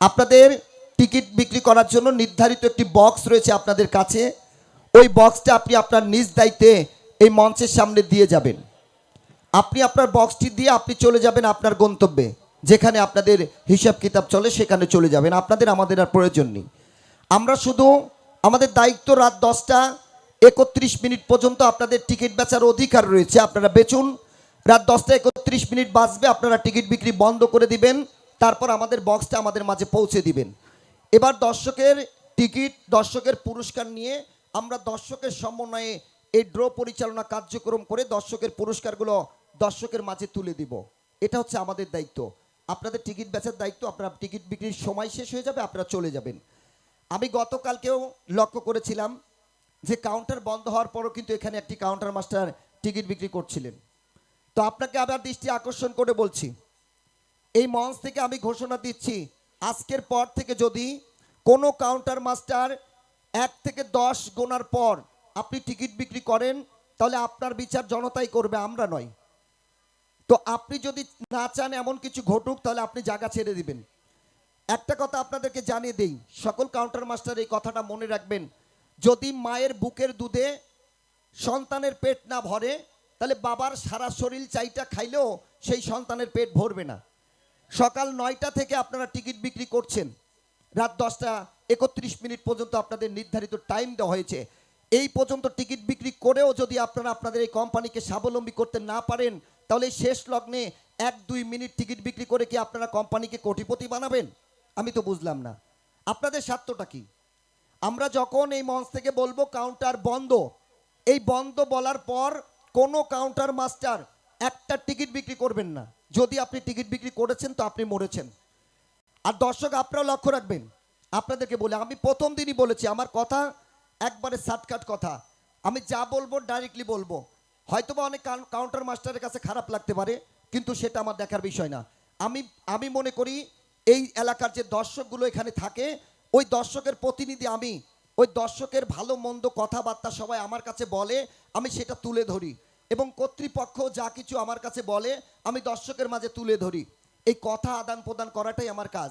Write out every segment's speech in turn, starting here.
আপনাদের টিকিট বিক্রি করার জন্য নির্ধারিত একটি বক্স রয়েছে আপনাদের কাছে। ওই বক্সটা আপনি আপনার নিজ দায়িত্বে এই মঞ্চের সামনে দিয়ে যাবেন। আপনি আপনার বক্সটি দিয়ে আপনি চলে যাবেন আপনার গন্তব্যে, যেখানে আপনাদের হিসাব কিতাব চলে সেখানে চলে যাবেন। আপনাদের আমাদের আর প্রয়োজন নেই। আমরা শুধু আমাদের দায়িত্ব রাত দশটা একত্রিশ মিনিট পর্যন্ত আপনাদের টিকিট বেচার অধিকার রয়েছে। আপনারা বেচুন, রাত দশটা একত্রিশ মিনিট বাঁচবে, আপনারা টিকিট বিক্রি বন্ধ করে দিবেন। তারপর আমাদের বক্সটা আমাদের মাঝে পৌঁছে দিবেন। এবার দর্শকের টিকিট, দর্শকের পুরস্কার নিয়ে আমরা দর্শকের সমন্বয়ে এই ড্র পরিচালনা কার্যক্রম করে দর্শকের পুরস্কারগুলো দর্শকের মাঝে তুলে দিব। এটা হচ্ছে আমাদের দায়িত্ব। আপনাদের টিকিট বেচার দায়িত্ব, আপনার টিকিট বিক্রির সময় শেষ হয়ে যাবে, আপনারা চলে যাবেন। আমি গতকালকেও লক্ষ্য করেছিলাম যে কাউন্টার বন্ধ হওয়ার পরও কিন্তু এখানে একটি কাউন্টার মাস্টার টিকিট বিক্রি করছিলেন। তো আপনাকে আবার দৃষ্টি আকর্ষণ করে বলছি এই মঞ্চ থেকে আমি ঘোষণা দিচ্ছি, আজকের পর থেকে যদি কোনো কাউন্টার মাস্টার এক থেকে দশ গোনার পর আপনি টিকিট বিক্রি করেন, তাহলে আপনার বিচার জনতাই করবে, আমরা নয় তো আপনি যদি না চান এমন কিছু ঘটুক, তাহলে আপনি জায়গা ছেড়ে দিবেন। একটা কথা আপনাদেরকে জানিয়ে দেই, সকল কাউন্টার মাস্টার এই কথাটা মনে রাখবেন, যদি মায়ের বুকের দুধে সন্তানের পেট না ভরে, তাহলে বাবার সারা শরীর চাইটা খাইলেও সেই সন্তানের পেট ভরবে না। সকাল নয়টা থেকে আপনারা টিকিট বিক্রি করছেন। রাত দশটা একত্রিশ মিনিট পর্যন্ত আপনাদের নির্ধারিত টাইম দেওয়া হয়েছে। এই পর্যন্ত টিকিট বিক্রি করেও যদি আপনারা আপনাদের এই কোম্পানিকে স্বাবলম্বী করতে না পারেন, তাহলে শেষ লগ্নে এক দুই মিনিট টিকিট বিক্রি করে কি আপনারা কোম্পানিকে কোটিপতি বানাবেন? আমি তো বুঝলাম না। আপনাদের স্বার্থটা কি? আমরা যখন এই মঞ্চ থেকে বলব কাউন্টার বন্ধ, এই বন্ধ বলার পর কোনো কাউন্টার মাস্টার একটা টিকিট করবেন না। যদি আপনি টিকিট বিক্রি করেছেন, তো আপনি মরেছেন। আর দর্শক আপনারা লক্ষ্য রাখবেন। আপনাদেরকে বলে, আমি প্রথম দিনই বলেছি, আমার কথা একবারে সাটকাট কথা। আমি যা বলব ডাইরেক্টলি বলব। হয়তোবা অনেক কাউন্টার মাস্টারের কাছে খারাপ লাগতে পারে, কিন্তু সেটা আমার দেখার বিষয় না। আমি আমি মনে করি, এই এলাকার যে দর্শকগুলো এখানে থাকে, ওই দর্শকের প্রতিনিধি আমি। ওই দর্শকের ভালো, মন্দ কথাবার্তা সবাই আমার কাছে বলে, আমি সেটা তুলে ধরি। এবং কর্তৃপক্ষ যা কিছু আমার কাছে বলে, আমি দর্শকের মাঝে তুলে ধরি। এই কথা আদান প্রদান করাটাই আমার কাজ।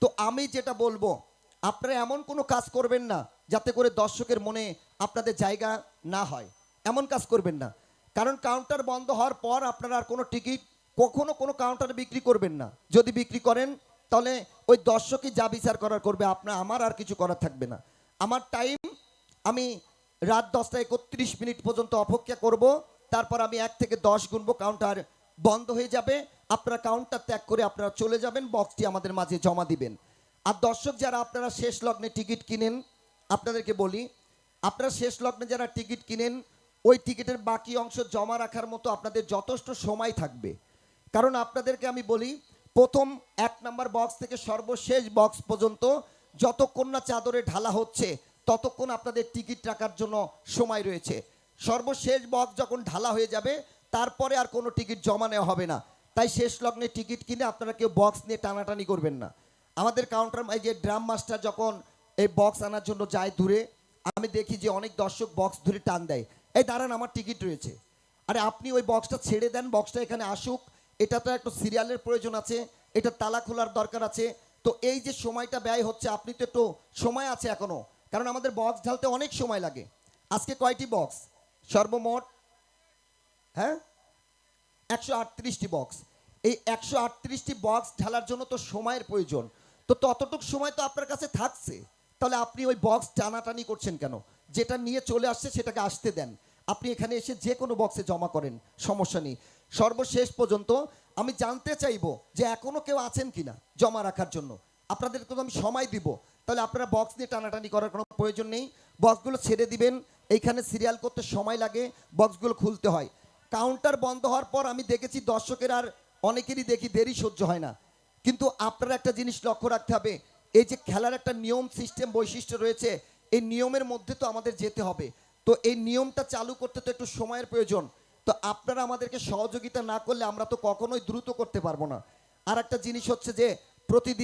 তো আমি যেটা বলব, আপনারা এমন কোনো কাজ করবেন না, যাতে করে দর্শকের মনে আপনাদের জায়গা না হয়। এমন কাজ করবেন না। কারণ কাউন্টার বন্ধ হওয়ার পর আপনারা আর কোনো টিকিট, কখনো কোনো কাউন্টারে বিক্রি করবেন না। যদি বিক্রি করেন, তাহলে ওই দর্শকই যা বিচার করার করবে, আপনার, আমার আর কিছু করার থাকবে না। আমার টাইম আমি রাত দশটা একত্রিশ মিনিট পর্যন্ত অপেক্ষা করব। তারপর আমি এক থেকে দশ গুনবো কাউন্টার বন্ধ হয়ে যাবে। আপনারা কাউন্টার ত্যাগ করে আপনারা চলে যাবেন বক্সটি আমাদের মাঝে জমা দিবেন। আর দর্শক যারা আপনারা শেষ লগ্নে টিকিট কিনেন, আপনাদেরকে বলি, আপনারা শেষ লগ্নে যারা টিকিট কিনেন, ওই টিকিটের বাকি অংশ জমা রাখার মতো আপনাদের যথেষ্ট সময় থাকবে। কারণ আপনাদেরকে আমি বলি, প্রথম এক নাম্বার বক্স থেকে সর্বশেষ বক্স পর্যন্ত যতক্ষণ না চাদরে ঢালা হচ্ছে, ততক্ষণ আপনাদের টিকিট রাখার জন্য সময় রয়েছে। সর্বশেষ বক্স যখন ঢালা হয়ে যাবে, তারপরে আর কোনো টিকিট জমা নেওয়া হবে না। তাই শেষ লগ্নে টিকিট কিনে আপনারা কেউ বক্স নিয়ে টানাটানি করবেন না। আমাদের কাউন্টার এই যে ড্রাম মাস্টার যখন এই বক্স আনার জন্য যায় দূরে, আমি দেখি যে অনেক দর্শক বক্স ধরে টান দেয়। এই দাঁড়ান, আমার টিকিট রয়েছে। আরে আপনি ওই বক্সটা ছেড়ে দেন, বক্সটা এখানে আসুক। এটা তো একটু সিরিয়ালের প্রয়োজন আছে, এটা তালা খোলার দরকার আছে। তো এই যে সময়টা ব্যয় হচ্ছে, আপনি তো একটু সময় আছে এখনও। কারণ আমাদের বক্স ঢালতে অনেক সময় লাগে। আজকে কয়টি বক্স? সর্বমোট হ্যাঁ? একশো আটত্রিশটি বক্স এই একশো আটত্রিশটি বক্স ঢালার জন্য তো সময়ের প্রয়োজন। তো ততটুক সময় তো আপনার কাছে থাকছে। তাহলে আপনি ওই বক্স টানাটানি করছেন কেন? যেটা নিয়ে চলে আসছে সেটাকে আসতে দেন। আপনি এখানে এসে যে কোনো বক্সে জমা করেন, সমস্যা নেই। সর্বশেষ পর্যন্ত আমি জানতে চাইব যে এখনও কেউ আছেন কিনা জমা রাখার জন্য। আপনাদেরকে তো আমি সময় দিব। তাহলে আপনারা বক্স নিয়ে টানাটানি করার কোনো প্রয়োজন নেই। বক্সগুলো ছেড়ে দিবেন, এইখানে সিরিয়াল করতে সময় লাগে বক্সগুলো খুলতে হয়। কাউন্টার বন্ধ হওয়ার পর আমি দেখেছি দর্শকের আর অনেকেরই দেখি দেরি সহ্য হয় না। কিন্তু আপনারা একটা জিনিস লক্ষ্য রাখতে হবে, এই যে খেলার একটা নিয়ম সিস্টেম বৈশিষ্ট্য রয়েছে, এই নিয়মের মধ্যে তো আমাদের যেতে হবে। তো এই নিয়মটা চালু করতে তো একটু সময়ের প্রয়োজন। তো আপনারা আমাদেরকে সহযোগিতা না করলে আমরা তো কখনোই দ্রুত করতে পারব না। আর একটা জিনিস হচ্ছে যে, প্রতিদিন